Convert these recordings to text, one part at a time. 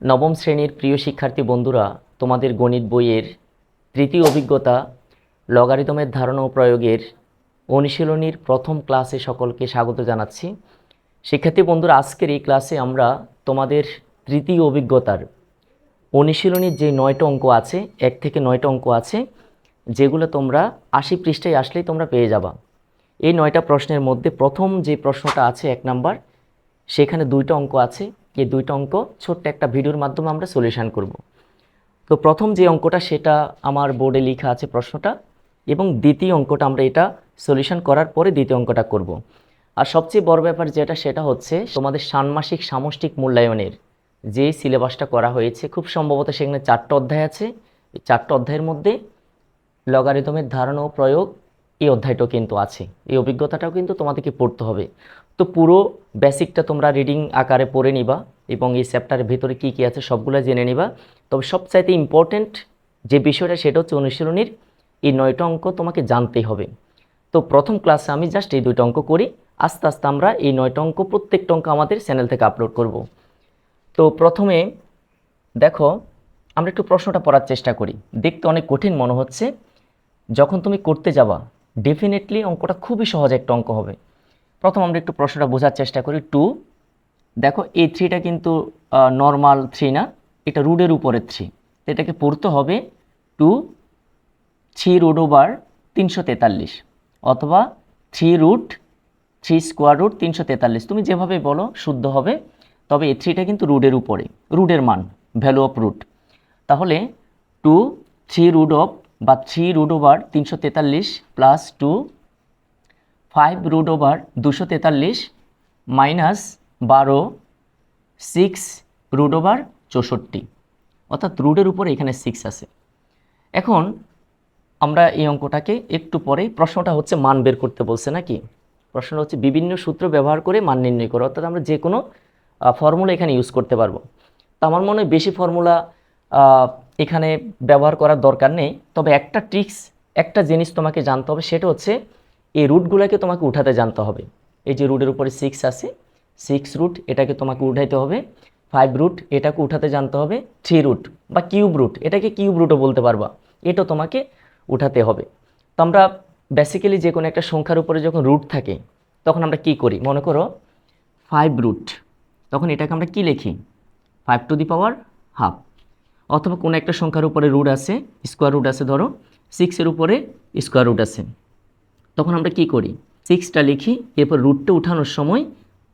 নবম শ্রেণির প্রিয় শিক্ষার্থী বন্ধুরা, তোমাদের গণিত বইয়ের তৃতীয় অভিজ্ঞতা, লগারিদমের ধারণা ও প্রয়োগের অনুশীলনীর প্রথম ক্লাসে সকলকে স্বাগত জানাচ্ছি। শিক্ষার্থী বন্ধুরা, আজকের এই ক্লাসে আমরা তোমাদের তৃতীয় অভিজ্ঞতার অনুশীলনীর যে নয়টা অঙ্ক আছে, এক থেকে নয়টা অঙ্ক আছে, যেগুলো তোমরা আশি পৃষ্ঠায় আসলেই তোমরা পেয়ে যাবা। এই নয়টা প্রশ্নের মধ্যে প্রথম যে প্রশ্নটা আছে এক নাম্বার, সেখানে দুইটা অঙ্ক আছে এই দুইটা অঙ্ক ছোট্ট একটা ভিডিওর মাধ্যমে আমরা সলিউশন করব। তো প্রথম যে অঙ্কটা, সেটা আমার বোর্ডে লেখা আছে প্রশ্নটা এবং দ্বিতীয় অঙ্কটা আমরা এটা সলিউশন করার পরে দ্বিতীয় অঙ্কটা করব। আর সবচেয়ে বড় ব্যাপার যেটা, সেটা হচ্ছে তোমাদের ষান্মাসিক সামষ্টিক মূল্যায়নের যে সিলেবাসটা করা হয়েছে, খুব সম্ভবত সেখানে চারটা অধ্যায় আছে। এই চারটা অধ্যায়ের মধ্যে লগারিদমের ধারণা ও প্রয়োগ এই অধ্যায়টাও কিন্তু আছে। এই অভিজ্ঞতাটাও কিন্তু তোমাদেরকে পড়তে হবে। তো পুরো বেসিকটা তোমরা রিডিং আকারে পড়ে নিবা এবং এই চ্যাপ্টারের ভেতরে কী কী আছে সবগুলো জেনে নিবা। তবে সবচাইতে ইম্পর্ট্যান্ট যে বিষয়টা, সেটা হচ্ছে অনুশীলনীর এই নয়টা অঙ্ক তোমাকে জানতেই হবে। তো প্রথম ক্লাসে আমি জাস্ট এই দুইটা অঙ্ক করি। আস্তে আস্তে আমরা এই নয়টা অঙ্ক, প্রত্যেকটা অঙ্ক আমাদের চ্যানেল থেকে আপলোড করব। তো প্রথমে দেখো, আমরা একটু প্রশ্নটা পড়ার চেষ্টা করি। দেখতে অনেক কঠিন মনে হচ্ছে। যখন তুমি করতে যাবা ডেফিনেটলি অঙ্কটা খুবই সহজ একটা অঙ্ক হবে। প্রথম আমরা একটু প্রশ্নটা বোঝার চেষ্টা করি টু দেখো, এই থ্রিটা কিন্তু নর্মাল থ্রি না, এটা রুডের উপরে থ্রি এটাকে পড়তে হবে টু থ্রি রুট ওভার তিনশো তেতাল্লিশ অথবা three root three square root তিনশো তেতাল্লিশ। তুমি যেভাবে বলো, শুদ্ধ হবে। তবে এই থ্রিটা কিন্তু রুডের উপরে রুডের মান ভ্যালু অফ রুট তাহলে টু থ্রি রুট অফ বা থ্রি রুট ওভার তিনশো তেতাল্লিশ plus two five root over দুশো তেতাল্লিশ মাইনাস বারো সিক্স রুট ওভার চৌষট্টি। অর্থাৎ রুটের উপরে এখানে সিক্স আছে। এখন আমরা এই অঙ্কটাকে একটু পরেই প্রশ্নটা হচ্ছে মান বের করতে বলছে নাকি? প্রশ্নটা হচ্ছে বিভিন্ন সূত্র ব্যবহার করে মান নির্ণয় করো, অর্থাৎ আমরা যে কোনো ফর্মুলা এখানে ইউজ করতে পারব। তো আমার মনে হয় বেশি ফর্মুলা এখানে ব্যবহার করার দরকার নেই। তবে একটা ট্রিক্স একটা জিনিস তোমাকে জানতে হবে, সেটা হচ্ছে এই রুটগুলোকে তোমাকে উঠাতে জানতে হবে। এই যে রুটের উপরে সিক্স আছে সিক্স রুট এটাকে তোমাকে উঠাইতে হবে ফাইভ রুট এটাকে উঠাতে জানতে হবে থ্রি রুট বা কিউব রুট এটাকে কিউব রুটও বলতে পারবা এটা তোমাকে উঠাতে হবে। তো আমরা বেসিক্যালি যে কোনো একটা সংখ্যার উপরে যখন রুট থাকে, তখন আমরা কি করি? মনে করো ফাইভ রুট তখন এটাকে আমরা কি লিখি? Five to the power half অথবা কোনো একটা সংখ্যার উপরে রুট আছে স্কোয়ার রুট আছে ধরো সিক্সের উপরে স্কোয়ার রুট আছে। তখন আমরা কি করি? সিক্সটা লিখি, এরপর রুটটা উঠানোর সময়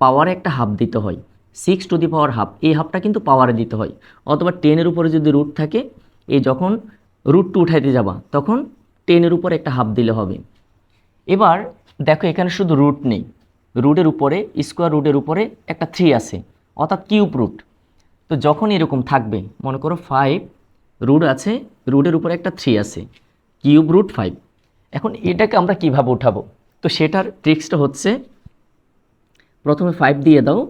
পাওয়ারে একটা হাফ দিতে হয়। Six to the power half এই হাফটা কিন্তু পাওয়ারে দিতে হয়। অথবা টেনের উপরে যদি রুট থাকে, এই যখন রুট টু উঠাইতে যাবা, তখন টেনের উপর একটা হাফ দিলে হবে। এবার দেখো এখানে শুধু রুট নেই। রুটের উপরে স্কোয়ার রুটের উপরে একটা থ্রি আছে, অর্থাৎ কিউব রুট তো যখন এরকম থাকবে, মনে করো ফাইভ রুট আছে, রুটের উপরে একটা থ্রি আছে। কিউব রুট ফাইভ এখন এটাকে আমরা কীভাবে উঠাবো? তো সেটার ট্রিক্সটা হচ্ছে, প্রথমে ফাইভ দিয়ে দাও,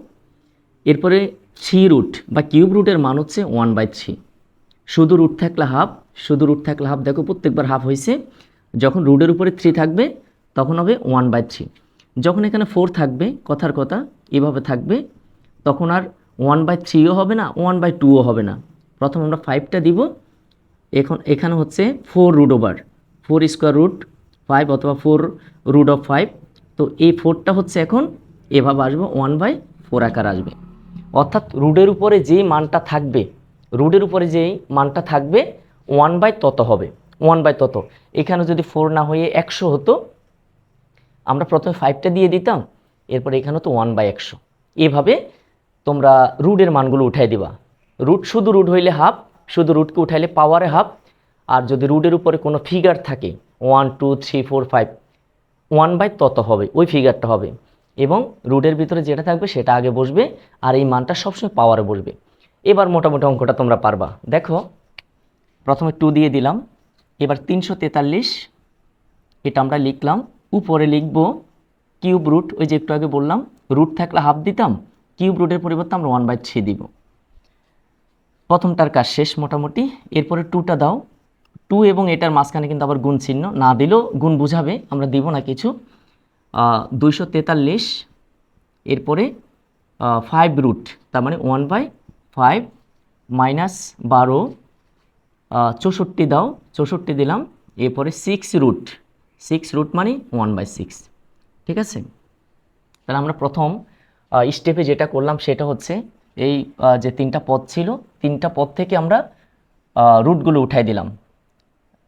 এরপরে থ্রি রুট বা কিউব রুটের মান হচ্ছে ওয়ান বাই থ্রি শুধু রুট থাকলে হাফ শুধু রুট থাকলে হাফ দেখো প্রত্যেকবার হাফ হয়েছে। যখন রুটের উপরে থ্রি থাকবে, তখন হবে ওয়ান বাই থ্রি যখন এখানে ফোর থাকবে, কথার কথা, এভাবে থাকবে, তখন আর ওয়ান বাই থ্রিও হবে না ওয়ান বাই টুও হবে না। প্রথম আমরা ফাইভটা দিব, এখন এখানে হচ্ছে four root over four square root five অথবা ফোর রুট অফ ফাইভ তো এই ফোরটা হচ্ছে এখন এভাবে আসবে ওয়ান বাই ফোর আকার আসবে। অর্থাৎ রুডের উপরে যেই মানটা থাকবে রুডের উপরে যেই মানটা থাকবে ওয়ান বাই তত হবে ওয়ান বাই তত। এখানে যদি ফোর না হয়ে একশো হতো, আমরা প্রথমে ফাইভটা দিয়ে দিতাম, এরপর এখানে তো ওয়ান বাই একশো। এভাবে তোমরা রুটের মানগুলো উঠাই দিবা। রুট শুধু রুট হইলে হাফ শুধু রুটকে উঠাইলে পাওয়ারে হাফ আর যদি রুটের উপরে কোনো ফিগার থাকে one two three four five one by তত হবে, ওই ফিগারটা হবে। এবং রুটের ভিতরে যেটা থাকবে সেটা আগে বসবে আর এই মানটা সবসময় পাওয়ারে বসবে। এবার মোটামুটি অঙ্কটা তোমরা পারবা। দেখো, প্রথমে টু দিয়ে দিলাম, এবার তিনশো তেতাল্লিশ, এটা আমরা লিখলাম, উপরে লিখব কিউব রুট ওই যে একটু আগে বললাম রুট থাকলে হাফ দিতাম কিউব রুটের পরিবর্তে আমরা ওয়ান বাই থ্রি দিব। প্রথমটার কাজ শেষ মোটামুটি, এরপরে টুটা দাও টু এবং এটার মাঝখানে কিন্তু আবার গুণ চিহ্ন। না দিলেও গুণ বুঝাবে, আমরা দিব না কিছু। দুইশো তেতাল্লিশ, এরপরে ফাইভ রুট তার মানে ওয়ান বাই ফাইভ মাইনাস বারো চৌষট্টি দাও, চৌষট্টি দিলাম, এরপরে সিক্স রুট সিক্স রুট মানে ওয়ান বাই সিক্স ঠিক আছে? তাহলে আমরা প্রথম স্টেপে যেটা করলাম সেটা হচ্ছে, এই যে তিনটা পদ ছিল, তিনটা পদ থেকে আমরা রুটগুলো উঠাই দিলাম।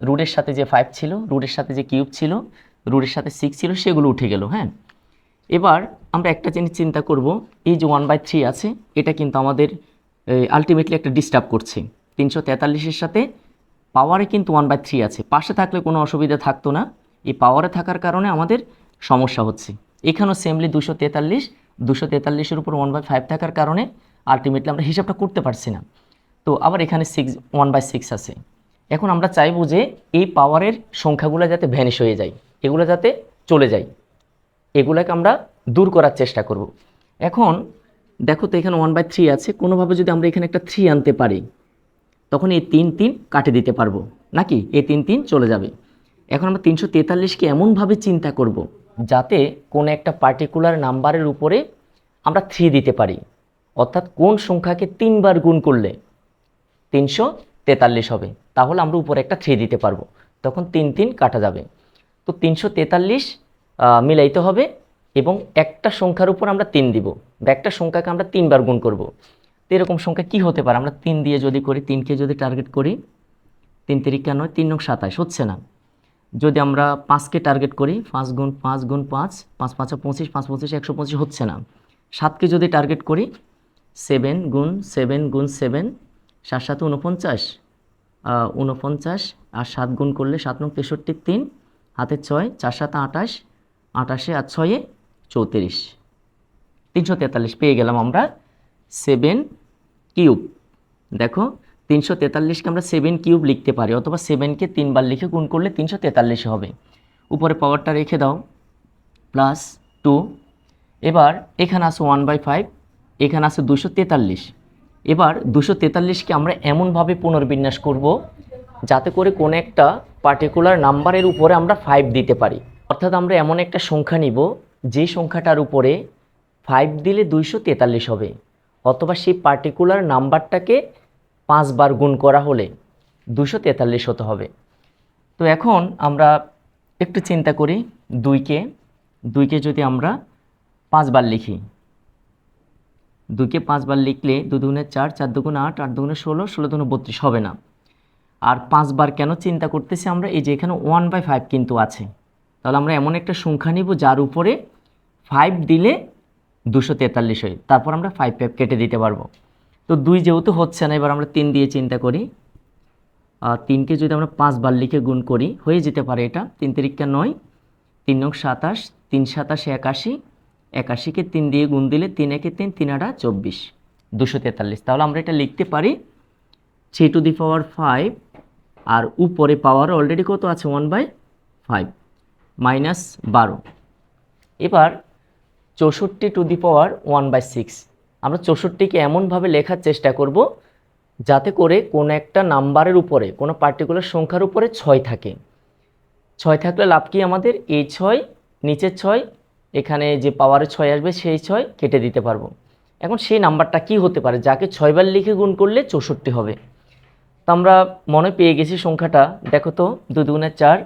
রুটের সাথে যে ফাইভ ছিল রুটের সাথে যে কিউব ছিল রুটের সাথে সিক্স ছিল, সেগুলো উঠে গেল হ্যাঁ? এবার আমরা একটা জিনিস চিন্তা করব, এই যে ওয়ান বাই থ্রি আছে, এটা কিন্তু আমাদের আলটিমেটলি একটা ডিস্টার্ব করছে। তিনশো তেতাল্লিশের সাথে পাওয়ারে কিন্তু ওয়ান বাই থ্রি আছে। পাশে থাকলে কোনো অসুবিধা থাকতো না, এই পাওয়ারে থাকার কারণে আমাদের সমস্যা হচ্ছে। এখানেও সেমলি দুশো তেতাল্লিশ, দুশো তেতাল্লিশের উপর ওয়ান বাই ফাইভ থাকার কারণে আলটিমেটলি আমরা হিসাবটা করতে পারছি না। তো আবার এখানে সিক্স ওয়ান বাই সিক্স আছে। এখন আমরা চাইব যে এই পাওয়ারের সংখ্যাগুলো যাতে ভ্যানিশ হয়ে যায়, এগুলো যাতে চলে যায়। এগুলোকে আমরা দূর করার চেষ্টা করব। এখন দেখো তো এখানে ওয়ান বাই থ্রি আছে, কোনোভাবে যদি আমরা এখানে একটা থ্রি আনতে পারি, তখন এই তিন তিন কাটে দিতে পারব, নাকি? এই তিন তিন চলে যাবে। এখন আমরা তিনশো তেতাল্লিশকে এমনভাবে চিন্তা করব, যাতে কোনো একটা পার্টিকুলার নাম্বারের উপরে আমরা থ্রি দিতে পারি। অর্থাৎ কোন সংখ্যাকে তিনবার গুণ করলে তিনশো তেতাল্লিশ হবে। তাহলে আমরা উপরে একটা থ্রি দিতে পারব। তখন তিন তিন কাটা যাবে। তো তিনশো তেতাল্লিশ মিলাইতে হবে এবং একটা সংখ্যার উপর আমরা তিন দিব। বা একটা সংখ্যাকে আমরা তিনবার গুণ করব। তো এরকম সংখ্যা কি হতে পারে? আমরা তিন দিয়ে যদি করি, তিনকে যদি টার্গেট করি, তিন তিরিকা নয় তিন নং সাতাশ, হচ্ছে না। যদি আমরা পাঁচকে টার্গেট করি, পাঁচ গুণ পাঁচ গুণ পাঁচ পাঁচ পাঁচা পঁচিশ, পাঁচ পঁচিশ একশো পঁচিশ হচ্ছে না। সাতকে যদি টার্গেট করি সেভেন গুণ সেভেন গুণ সেভেন সাত সাত উনপঞ্চাশ উনপঞ্চাশ আর সাত গুণ করলে সাত নং তেষট্টি তিন, হাতে ছয়, চার সাত আটাশ আটাশে আর ছয়ে চৌত্রিশ। তিনশো তেতাল্লিশ পেয়ে গেলাম আমরা সেভেন কিউব দেখো, তিনশো তেতাল্লিশকে আমরা সেভেন কিউব লিখতে পারি, অথবা সেভেনকে তিনবার লিখে গুণ করলে তিনশো তেতাল্লিশ হবে। উপরে পাওয়ারটা রেখে দাও প্লাস টু এবার এখানে আছে ওয়ান বাই ফাইভ এখানে আছে দুশো তেতাল্লিশ। এবার দুশো তেতাল্লিশকে আমরা এমনভাবে পুনর্বিন্যাস করব যাতে করে কোনো একটা পার্টিকুলার নাম্বারের উপরে আমরা ফাইভ দিতে পারি। অর্থাৎ আমরা এমন একটা সংখ্যা নিব, যে সংখ্যাটার উপরে ফাইভ দিলে দুইশো তেতাল্লিশ হবে, অথবা সেই পার্টিকুলার নাম্বারটাকে পাঁচবার গুণ করা হলে দুশো তেতাল্লিশ হতে হবে। তো এখন আমরা একটু চিন্তা করি, দুইকে দুইকে যদি আমরা পাঁচবার লিখি দুইকে পাঁচবার লিখলে দু দুগুণে চার চার দুগুণে আট আট দুগুণে ষোলো ষোলো দুগুণে বত্রিশ হবে না। আর পাঁচবার কেন চিন্তা করতেছি আমরা? এই যে এখানে ওয়ান বাই ফাইভ কিন্তু আছে। তাহলে আমরা এমন একটা সংখ্যা নিব যার উপরে ফাইভ দিলে দুশো তেতাল্লিশ হয়। তারপর আমরা ফাইভ ফাইভ কেটে দিতে পারব। তো দুই যেহেতু হচ্ছে না, এবার আমরা তিন দিয়ে চিন্তা করি। আর তিনকে যদি আমরা পাঁচবার লিখে গুণ করি, হয়ে যেতে পারে এটা। তিন তিরিকা নয়, তিন নং সাতাশ, তিন সাতাশে একাশি একাশিকে তিন দিয়ে গুণ দিলে তিন একে তিন তিন আটা চব্বিশ। দুশো তেতাল্লিশ। তাহলে আমরা এটা লিখতে পারি, three to the power five, আর উপরে পাওয়ার অলরেডি কত আছে? ওয়ান বাই ফাইভ, মাইনাস বারো। এবার চৌষট্টি to the power one by six. আমরা চৌষট্টিকে এমনভাবে লেখার চেষ্টা করব, যাতে করে কোনো একটা নাম্বারের উপরে, কোনো পার্টিকুলার সংখ্যার উপরে ছয় থাকে। ছয় থাকলে লাভ কি আমাদের? এই ছয় নিচের ছয় এখানে যে পাওয়ারে ছয় আসবে, সেই ছয় কেটে দিতে পারব। এখন সেই নাম্বারটা কি হতে পারে? যাকে ছয়বার লিখে গুণ করলে চৌষট্টি হবে। তো আমরা মনে পেয়ে গেছি সংখ্যাটা। দেখো তো দু দুগুণে চার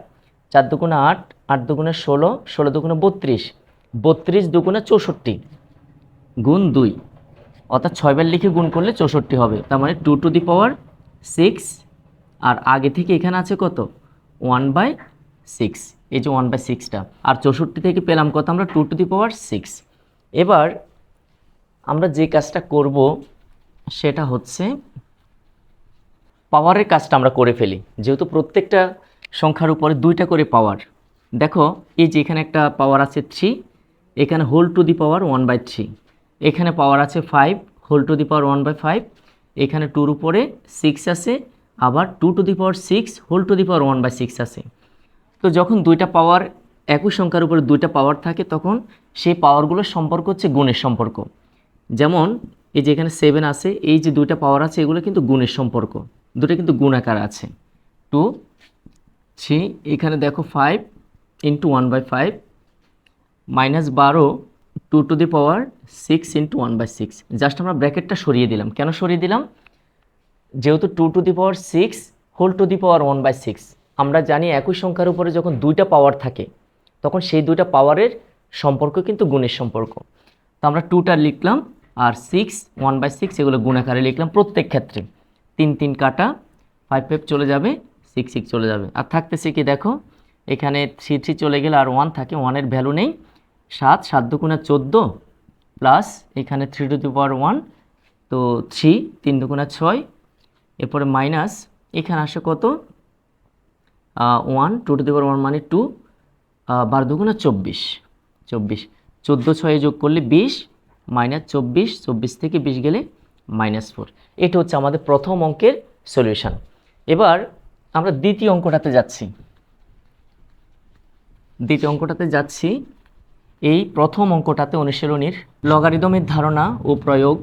চার দুগুণে আট আট দুগুণে ষোলো ষোলো দুগুণে বত্রিশ বত্রিশ দুগুণে চৌষট্টি, গুণ দুই। অর্থাৎ ছয়বার লিখে গুণ করলে চৌষট্টি হবে। তার মানে two to the power six আর আগে থেকে এখানে আছে কত? ওয়ান বাই সিক্স এই যে ওয়ান বাই সিক্সটা আর চৌষট্টি থেকে পেলাম কত? আমরা two to the power six এবার আমরা যে কাজটা করব, সেটা হচ্ছে পাওয়ারের কাজটা আমরা করে ফেলি। যেহেতু প্রত্যেকটা সংখ্যার উপরে দুইটা করে পাওয়ার দেখো, এই যে এখানে একটা পাওয়ার আছে থ্রি এখানে whole to the power one by three এখানে পাওয়ার আছে five whole to the power one by five এখানে টুর উপরে সিক্স আছে, আবার two to the power six whole to the power one by six আছে। তো যখন দুইটা পাওয়ার একই সংখ্যার উপরে দুইটা পাওয়ার থাকে, তখন সেই পাওয়ারগুলোর সম্পর্ক হচ্ছে গুণের সম্পর্ক। যেমন এই যে এখানে সেভেন আছে, এই যে দুইটা পাওয়ার আছে, এগুলো কিন্তু গুণের সম্পর্ক। দুটো কিন্তু গুণ আকার আছে। টু থ্রি এখানে দেখো five into one by five minus বারো two to the power six into one by six just আমরা ব্র্যাকেটটা সরিয়ে দিলাম। কেন সরিয়ে দিলাম? যেহেতু two to the power six whole to the power one by six আমরা জানি একই সংখ্যার উপরে যখন দুইটা পাওয়ার থাকে, তখন সেই দুইটা পাওয়ারের সম্পর্ক কিন্তু গুণের সম্পর্ক। তো আমরা টুটা লিখলাম আর সিক্স ওয়ান বাই সিক্স এগুলো গুণাকারে লিখলাম প্রত্যেক ক্ষেত্রে। তিন তিন কাটা ফাইভ ফাইভ চলে যাবে সিক্স সিক্স চলে যাবে। আর থাকতেছে কি দেখো, এখানে থ্রি থ্রি চলে গেলে আর ওয়ান থাকে ওয়ানের ভ্যালু নেই। সাত সাত দুগুণে চোদ্দ প্লাস এখানে three to the power one তো থ্রি তিন দুগুণে ছয়, এরপরে মাইনাস এখানে আসে কত? One two to the power one মানে টু বারো দুগুণে চব্বিশ। চব্বিশ। চোদ্দ ছয়ে যোগ করলে বিশ মাইনাস চব্বিশ চব্বিশ থেকে বিশ গেলে মাইনাস ফোর এটা হচ্ছে আমাদের প্রথম অঙ্কের সলিউশন এবার আমরা দ্বিতীয় অঙ্কটাতে যাচ্ছি। দ্বিতীয় অঙ্কটাতে যাচ্ছি। এই প্রথম অঙ্কটাতে অনুশীলনীর লগারিদমের ধারণা ও প্রয়োগ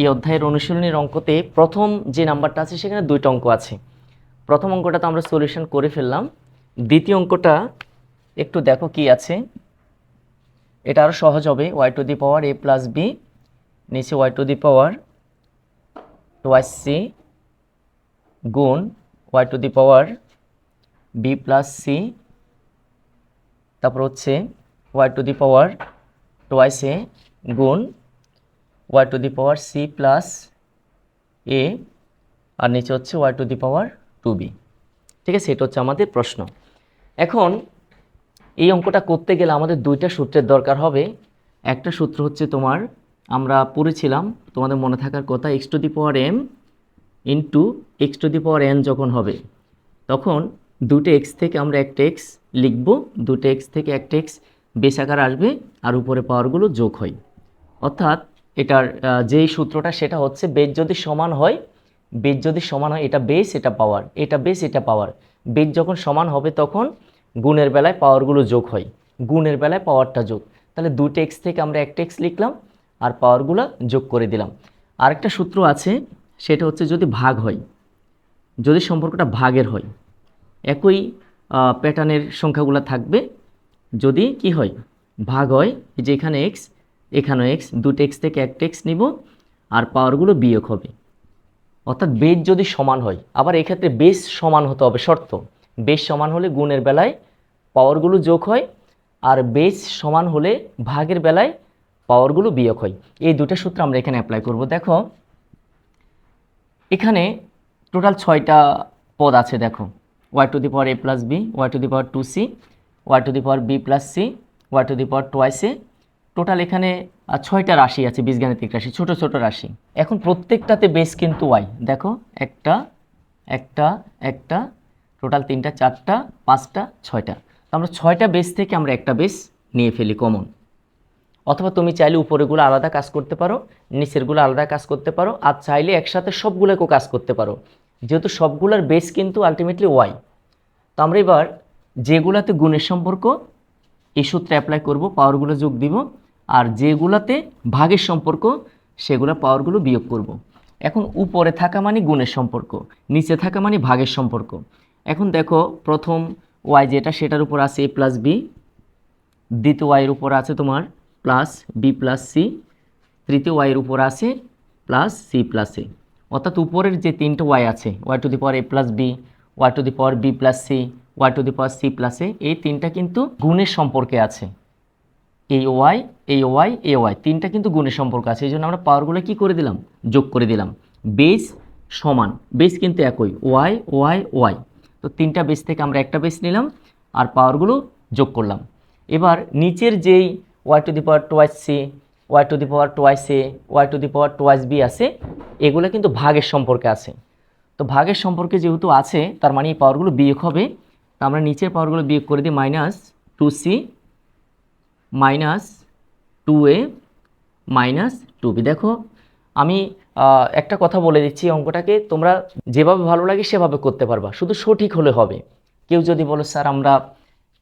এই অধ্যায়ের অনুশীলনীর অঙ্কতে প্রথম যে নাম্বারটা আছে সেখানে দুইটা অঙ্ক আছে। প্রথম অঙ্কটাতে আমরা সলিউশন করে ফেললাম। দ্বিতীয় অঙ্কটা, একটু দেখো কি আছে। এটা আরও সহজ হবে Y to the power A plus B নিচে Y to the power twice C গুণ Y to the power B plus C তারপর হচ্ছে Y to the power twice A গুণ Y to the power C plus A আর নিচে হচ্ছে Y to the power two B ঠিক আছে? এটা হচ্ছে আমাদের প্রশ্ন। এখন এই অঙ্কটা করতে গেলে আমাদের দুইটা সূত্রের দরকার হবে। একটা সূত্র হচ্ছে তোমার, আমরা পড়েছিলাম, তোমাদের মনে থাকার কথা X to the power M into X to the power N যখন হবে, তখন দুটো এক্স থেকে আমরা একটা এক্স লিখব, দুটো এক্স থেকে একটা এক্স বেশ আকার আসবে আর উপরে পাওয়ারগুলো যোগ হয়। অর্থাৎ এটার যেই সূত্রটা সেটা হচ্ছে বেজ যদি সমান হয় বেজ যদি সমান হয়, এটা বেস এটা পাওয়ার এটা বেস এটা পাওয়ার বেজ যখন সমান হবে, তখন গুণের বেলায় পাওয়ারগুলো যোগ হয়। গুণের বেলায় পাওয়ারটা যোগ। তাহলে দুটো এক্স থেকে আমরা একটা এক্স লিখলাম, আর পাওয়ারগুলো যোগ করে দিলাম। আরেকটা সূত্র আছে, সেটা হচ্ছে যদি ভাগ হয়, যদি সম্পর্কটা ভাগের হয়, একই প্যাটার্নের সংখ্যাগুলো থাকবে। যদি কি হয়, ভাগ হয় যে এখানে এক্স এখানেও এক্স দুটো এক্স থেকে একটা এক্স নিব, আর পাওয়ারগুলো বিয়োগ হবে। অর্থাৎ বেজ যদি সমান হয়, আবার এক্ষেত্রে বেশ সমান হতে হবে, শর্ত। বেশ সমান হলে গুণের বেলায় পাওয়ারগুলো যোগ হয়, আর বেস সমান হলে ভাগের বেলায় পাওয়ারগুলো বিয়োগ হয়। এই দুটো সূত্র আমরা এখানে অ্যাপ্লাই করব। দেখো, এখানে টোটাল ছয়টা পদ আছে, দেখো। Y to the power A plus B Y to the power two C Y to the power B plus C Y to the power twice A total এখানে ছয়টা রাশি আছে, বীজগাণিতিক রাশি, ছোট ছোট রাশি। এখন প্রত্যেকটাতে বেস কিন্তু ওয়াই দেখো, একটা একটা একটা টোটাল তিনটা, চারটা, পাঁচটা, ছয়টা। তো আমরা ছয়টা বেস থেকে আমরা একটা বেস নিয়ে ফেলি কমন অথবা তুমি চাইলে উপরেগুলো আলাদা কাজ করতে পারো, নিচেরগুলো আলাদা কাজ করতে পারো, আর চাইলে একসাথে সবগুলোকেও কাজ করতে পারো। যেহেতু সবগুলোর বেস কিন্তু আলটিমেটলি ওয়াই তো আমরা এবার যেগুলাতে গুণের সম্পর্ক, এই সূত্রে অ্যাপ্লাই করব পাওয়ারগুলো যোগ দিব আর যেগুলাতে ভাগের সম্পর্ক, সেগুলো পাওয়ারগুলো বিয়োগ করব। এখন উপরে থাকা মানে গুণের সম্পর্ক, নিচে থাকা মানে ভাগের সম্পর্ক। এখন দেখো প্রথম ওয়াই যেটা সেটার উপর আছে এ প্লাস বি দ্বিতীয় ওয়াইয়ের উপর আছে তোমার প্লাস বি প্লাস সি তৃতীয় ওয়াইয়ের উপর আছে প্লাস সি প্লাস এ অর্থাৎ উপরের যে তিনটে ওয়াই আছে Y to the power A plus B Y to the power B plus C Y to the power C plus A এই তিনটা কিন্তু গুণের সম্পর্কে আছে। এই ওয়াই এই ওয়াই এ ওয়াই তিনটা কিন্তু গুণের সম্পর্ক আছে, এই জন্য আমরা পাওয়ারগুলো কী করে দিলাম? যোগ করে দিলাম। বেস সমান বেস কিন্তু একই ওয়াই ওয়াই ওয়াই তো তিনটা বেস থেকে আমরা একটা বেস নিলাম আর পাওয়ারগুলো যোগ করলাম। এবার নিচের যেই Y to the power twice C Y to the power twice A Y to the power twice B আছে, এগুলো কিন্তু ভাগের সম্পর্কে আছে। তো ভাগের সম্পর্কে যেহেতু আছে, তার মানে এই পাওয়ারগুলো বিয়োগ হবে, তো আমরা নিচের পাওয়ারগুলো বিয়োগ করে দিই minus two C minus two A minus two B দেখো, আমি একটা কথা বলে দিচ্ছি অঙ্কটাকে, তোমরা যেভাবে ভালো লাগে সেভাবে করতে পারবা, শুধু সঠিক হলে হবে কেউ যদি বলো, স্যার, আমরা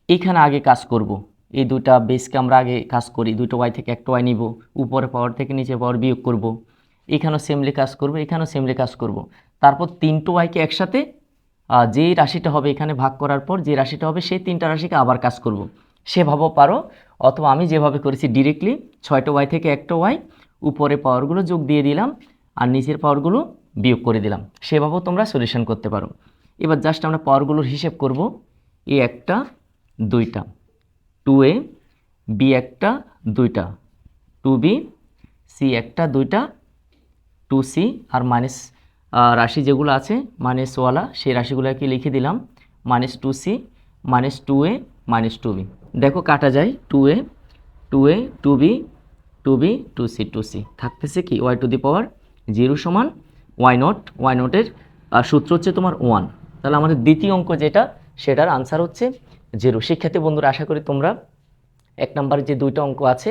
এখানে আগে কাজ করব। এই দুইটা বেসকে আমরা আগে কাজ করি, দুটো ওয়াই থেকে একটা ওয়াই নিব, উপরে পাওয়ার থেকে নিচে পাওয়ার বিয়োগ করব। এখানেও সেমলি কাজ করব, এখানেও সেমলি কাজ করব। তারপর তিনটো ওয়াইকে একসাথে যেই রাশিটা হবে এখানে ভাগ করার পর, যে রাশিটা হবে সেই তিনটা রাশিকে আবার কাজ করব। সেভাবেও পারো। অথবা আমি যেভাবে করেছি ডিরেক্টলি ছয়টা ওয়াই থেকে একটা ওয়াই উপরে পাওয়ারগুলো যোগ দিয়ে দিলাম আর নিচের পাওয়ারগুলো বিয়োগ করে দিলাম। সেভাবেও তোমরা সলিউশন করতে পারো। এবার জাস্ট আমরা পাওয়ারগুলোর হিসেব করব। এ একটা, দুইটা। টু এ বি একটা, দুইটা। টু বি সি একটা, দুইটা। টু সি আর মাইনাস রাশি যেগুলো আছে মাইনাসওয়ালা সেই রাশিগুলোকে লিখে দিলাম। Minus two C minus two A minus two B দেখো কাটা যায় two A two A two B two B two C two C থাকতেছে কি? Y to the power zero সমান ওয়াই নট ওয়াই নটের সূত্র হচ্ছে তোমার ওয়ান তাহলে আমাদের দ্বিতীয় অঙ্ক যেটা, সেটার আনসার হচ্ছে জিরো শিক্ষার্থী বন্ধুরা, আশা করি তোমরা এক নম্বরে যে দুইটা অঙ্ক আছে,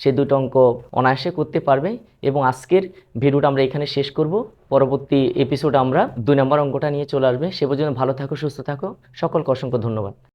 সে দুটো অঙ্ক অনায়াসে করতে পারবে। এবং আজকের ভিডিওটা আমরা এখানে শেষ করব। পরবর্তী এপিসোড আমরা দুই নম্বর অঙ্কটা নিয়ে চলে আসবে। সে পর্যন্ত ভালো থাকো, সুস্থ থাকো। সকলকে অসংখ্য ধন্যবাদ।